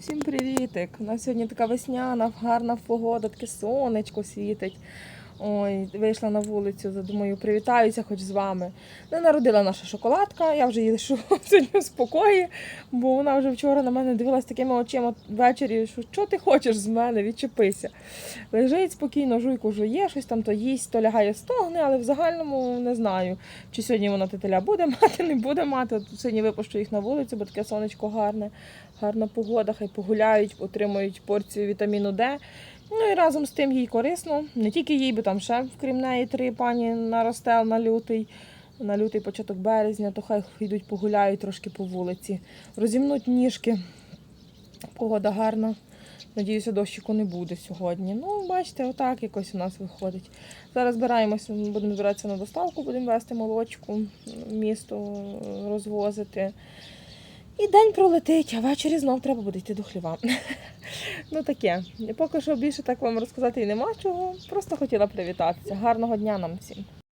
Всім привітик! У нас сьогодні така весняна, гарна погода, таке сонечко світить. Ой, вийшла на вулицю, думаю, привітаюся хоч з вами. Не народила наша шоколадка, я вже її лишу сьогодні в спокої, бо вона вже вчора на мене дивилась такими очима ввечері, що що ти хочеш з мене, відчепися. Лежить спокійно, жуйку жує, щось там то їсть, то лягає стогне, але в загальному не знаю, чи сьогодні вона тетеля буде мати, не буде мати. От сьогодні випущу їх на вулицю, бо таке сонечко гарне, гарна погода, хай погуляють, отримують порцію вітаміну Д. Ну і разом з тим їй корисно. Не тільки їй, бо там ще крім неї три пані на ростел на лютий. На лютий початок березня, то хай йдуть погуляють трошки по вулиці. Розімнуть ніжки. Погода гарна. Надіюся, дощику не буде сьогодні. Ну, бачите, отак якось у нас виходить. Зараз збираємося, будемо збиратися на доставку, будемо вести молочку, місто розвозити. І день пролетить, а ввечері знов треба буде йти до хліва. ну таке. Поки що більше так вам розказати і нема чого. Просто хотіла привітатися. Гарного дня нам всім.